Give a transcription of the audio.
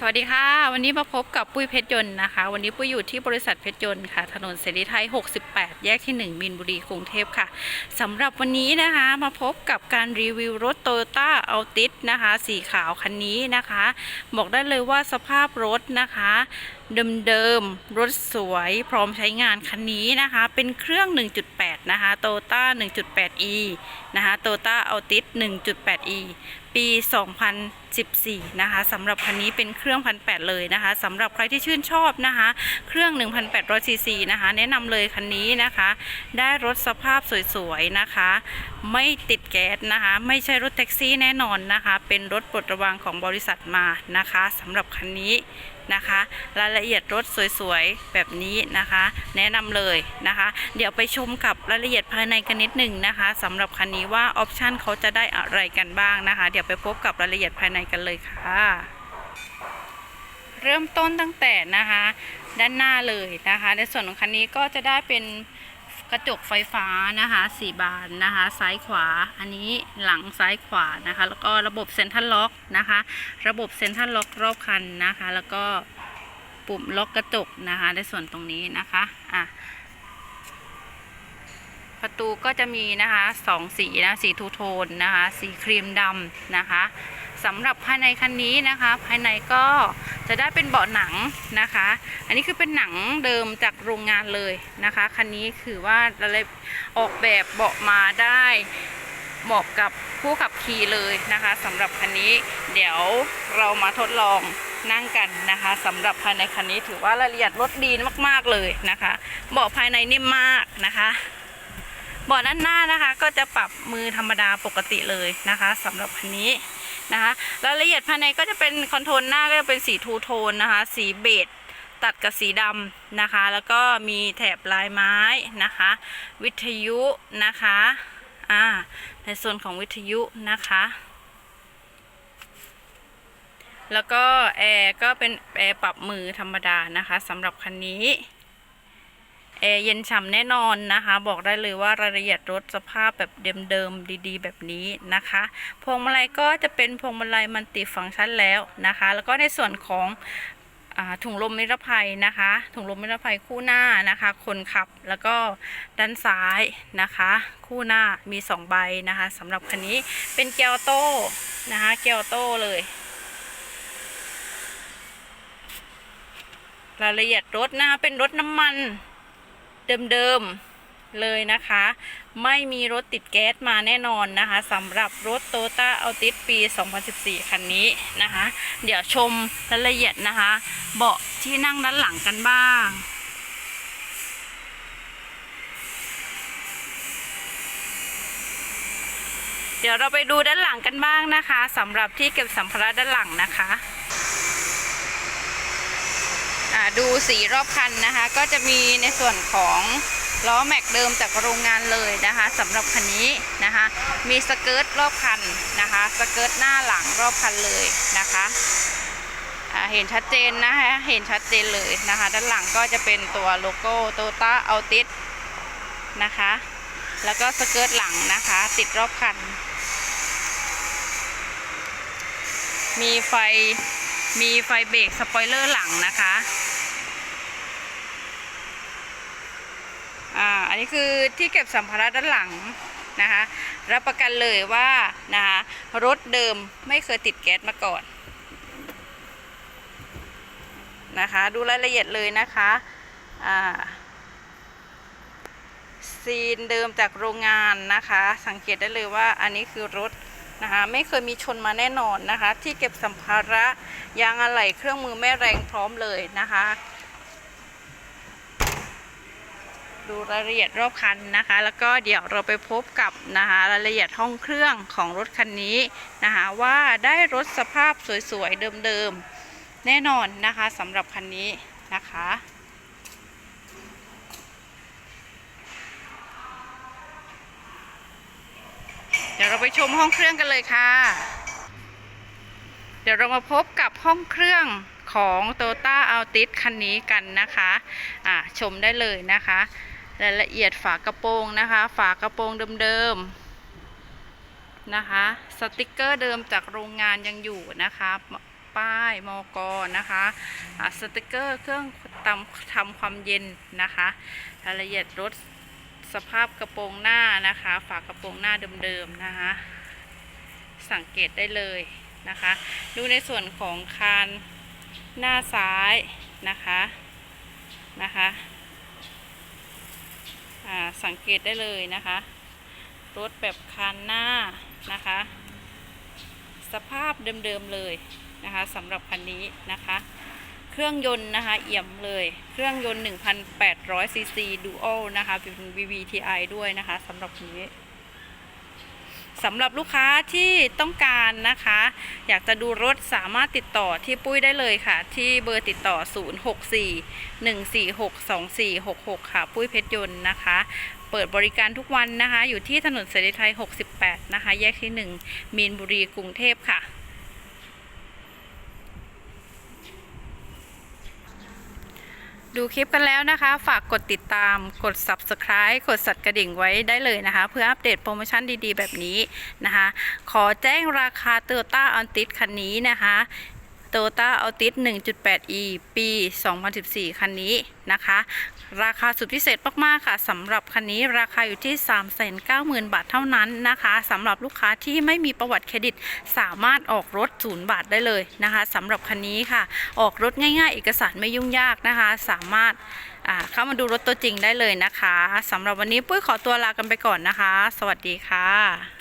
สวัสดีค่ะ วันนี้มาพบกับปุ้ยเพชรยนต์นะคะ วันนี้ปุ้ยอยู่ที่บริษัทเพชรยนต์ค่ะ ถนนเสรีไทย 68 แยกที่ 1 มินบุรีกรุงเทพค่ะสำหรับวันนี้นะคะมาพบกับการรีวิวรถโตโยต้าเอลติสนะคะ สีขาวคันนี้นะคะ บอกได้เลยว่าสภาพรถนะคะ เดิมๆ รถสวยพร้อมใช้งานคันนี้นะคะ เป็นเครื่อง 1.8 นะคะ Toyota 1.8e นะคะ Toyota Altis 1.8e ปี 2014 นะคะสำหรับคันนี้เป็นเครื่อง 1,800 เลยนะคะสำหรับใครที่ชื่นชอบนะคะ เครื่อง 1,800 ซีซีนะคะ แนะนำเลยคันนี้นะคะ ได้รถสภาพสวยๆ นะคะ ไม่ติดแก๊สนะคะ ไม่ใช่รถแท็กซี่แน่นอนนะคะ เป็นรถปลดระวางของบริษัทมานะคะสำหรับคันนี้ นะคะ รายละเอียดรถสวยๆ แบบนี้นะคะ แนะนำเลยนะคะ เดี๋ยวไปชมกับรายละเอียดภายในกันนิดหนึ่งนะคะสำหรับคันนี้ว่าออปชันเขาจะได้อะไรกันบ้างนะคะ เดี๋ยวไปพบกับรายละเอียดภายในกันเลยค่ะเริ่มต้นตั้งแต่นะคะ ด้านหน้าเลยนะคะ ในส่วนของคันนี้ก็จะได้เป็น กระจกไฟฟ้านะคะสีบานนะคะ ซ้ายขวา อันนี้หลังซ้ายขวานะคะ แล้วก็ระบบเซ็นทรัลล็อกนะคะ ระบบเซ็นทรัลล็อกรอบคันนะคะ แล้วก็ปุ่มล็อกกระจกนะคะ ในส่วนตรงนี้นะคะอะประตูก็จะมีนะคะสองสีนะสีทูโทนนะคะ สีครีมดำนะคะ สำหรับภายในคันนี้นะคะ ภายในก็จะได้เป็นเบาะหนังนะคะ อันนี้คือเป็นหนังเดิมจากโรงงานเลยนะคะคันนี้คือว่าอะไรออกแบบเบาะมาได้เหมาะกับผู้ขับขี่เลยนะคะสำหรับคันนี้เดี๋ยวเรามาทดลองนั่งกันนะคะสำหรับภายในคันนี้ถือว่ารายละเอียดรถดีมากๆเลยนะคะเบาะภายในนิ่มมากนะคะเบาะด้านหน้านะคะ ก็จะปรับมือธรรมดาปกติเลยนะคะสำหรับคันนี้ นะคะรายละเอียดภายในก็จะเป็นคอนโทรลหน้าก็จะเป็นสีทูโทนนะคะ สีเบจตัดกับสีดำนะคะ แล้วก็มีแถบลายไม้นะคะ วิทยุนะคะอ่าในส่วนของวิทยุนะคะ แล้วก็แอร์ก็เป็นแอร์ปรับมือธรรมดานะคะสำหรับคันนี้ แอร์เย็นฉ่ำแน่นอนนะคะ บอกได้เลยว่ารายละเอียดรถสภาพแบบเดิมๆดีๆ แบบนี้นะคะพวงมาลัยก็จะเป็นพวงมาลัยมัลติฟังก์ชันแล้วนะคะ แล้วก็ในส่วนของอถุงลมนิรภัยนะคะ ถุงลมนิรภัยคู่หน้านะคะ คนขับแล้วก็ด้านซ้ายนะคะ คู่หน้ามีสองใบนะคะสำหรับคันนี้เป็นเกียร์โต้นะคะเกียร์โต้เลย รายละเอียดรถนะคะเป็นรถน้ำมัน เดิมๆเลยนะคะ ไม่มีรถติดแก๊สมาแน่นอนนะคะสำหรับรถโตต้าอัลติสปี 2014 คันนี้นะคะ เดี๋ยวชมรายละเอียดนะคะ เบาะที่นั่งด้านหลังกันบ้างเดี๋ยวเราไปดูด้านหลังกันบ้างนะคะสำหรับที่เก็บสัมภาระด้านหลังนะคะ ดูสีรอบคันนะคะ ก็จะมีในส่วนของล้อแม็กเดิมจากโรงงานเลยนะคะสำหรับคันนี้นะคะ มีสเกิร์ตรอบคันนะคะ สเกิร์ตหน้าหลังรอบคันเลยนะคะเห็นชัดเจนนะคะเห็นชัดเจนเลยนะคะ ด้านหลังก็จะเป็นตัวโลโก้โตต้าอัลติสนะคะ แล้วก็สเกิร์ตหลังนะคะ ติดรอบคัน มีไฟมีไฟเบรกสปอยเลอร์หลังนะคะ อ่าอันนี้คือที่เก็บสัมภาระด้านหลังนะคะรับประกันเลยว่านะคะรถเดิมไม่เคยติดแก๊สมาก่อนนะคะ ดูรายละเอียดเลยนะคะอ่าซีนเดิมจากโรงงานนะคะ สังเกตได้เลยว่าอันนี้คือรถนะคะไม่เคยมีชนมาแน่นอนนะคะ ที่เก็บสัมภาระยางอะไหล่เครื่องมือแม่แรงพร้อมเลยนะคะ ดูรายละเอียดรอบคันนะคะ แล้วก็เดี๋ยวเราไปพบกับนะคะรายละเอียดห้องเครื่องของรถคันนี้นะคะว่าได้รถสภาพสวยๆเดิมๆแน่นอนนะคะสำหรับคันนี้นะคะเดี๋ยวเราไปชมห้องเครื่องกันเลยค่ะ เดี๋ยวเรามาพบกับห้องเครื่องของ t o y o t a Altis คันนี้กันนะคะ อ่าชมได้เลยนะคะ รายละเอียดฝากระโปรงนะคะ ฝากระโปรงเดิมๆนะคะ สติกเกอร์เดิมจากโรงงานยังอยู่นะคะป้ายมอกนะคะสติกเกอร์เครื่องตำทำความเย็นนะคะรายละเอียดรถสภาพกระโปรงหน้านะคะ ฝากระโปรงหน้าเดิมๆนะคะ สังเกตได้เลยนะคะ ดูในส่วนของคานหน้าซ้ายนะคะนะคะ สังเกตได้เลยนะคะ รถแบบคันหน้านะคะ สภาพเดิมๆเลยนะคะสำหรับคันนี้นะคะ เครื่องยนต์นะคะเอี่ยมเลย เครื่องยนต์ 1,800ซีซีดูอัลนะคะเป็น VVTi ด้วยนะคะสำหรับคันนี้ สำหรับลูกค้าที่ต้องการนะคะ อยากจะดูรถสามารถติดต่อที่ปุ้ยได้เลยค่ะ ที่เบอร์ติดต่อ 064-146-2466 ค่ะ ปุ้ยเพชรยนต์นะคะ เปิดบริการทุกวันนะคะ อยู่ที่ถนนเสรีไทย 68 นะคะ แยกที่ 1 มีนบุรีกรุงเทพค่ะ ดูคลิปกันแล้วนะคะ ฝากกดติดตาม กด subscribe กดสั่นกระดิ่งไว้ได้เลยนะคะ เพื่ออัปเดตโปรโมชั่นดีๆ แบบนี้นะคะ ขอแจ้งราคาเตอร์ต้าออนติสคันนี้นะคะ Toyota a l t i s 1.8e ปี 2014 คันนี้นะคะ ราคาสุดพิเศษมากๆค่ะสำหรับคันนี้ราคาอยู่ที่ 390,000 บาทเท่านั้นนะคะสำหรับลูกค้าที่ไม่มีประวัติเครดิต สามารถออกรถศูนย์บาทได้เลยนะคะสำหรับคันนี้ค่ะ ออกรถง่ายๆ เอกสารไม่ยุ่งยากนะคะ สามารถาเข้ามาดูรถตัวจริงได้เลยนะคะสำหรับวันนี้ปุ้ยขอตัวลากันไปก่อนนะคะ สวัสดีค่ะ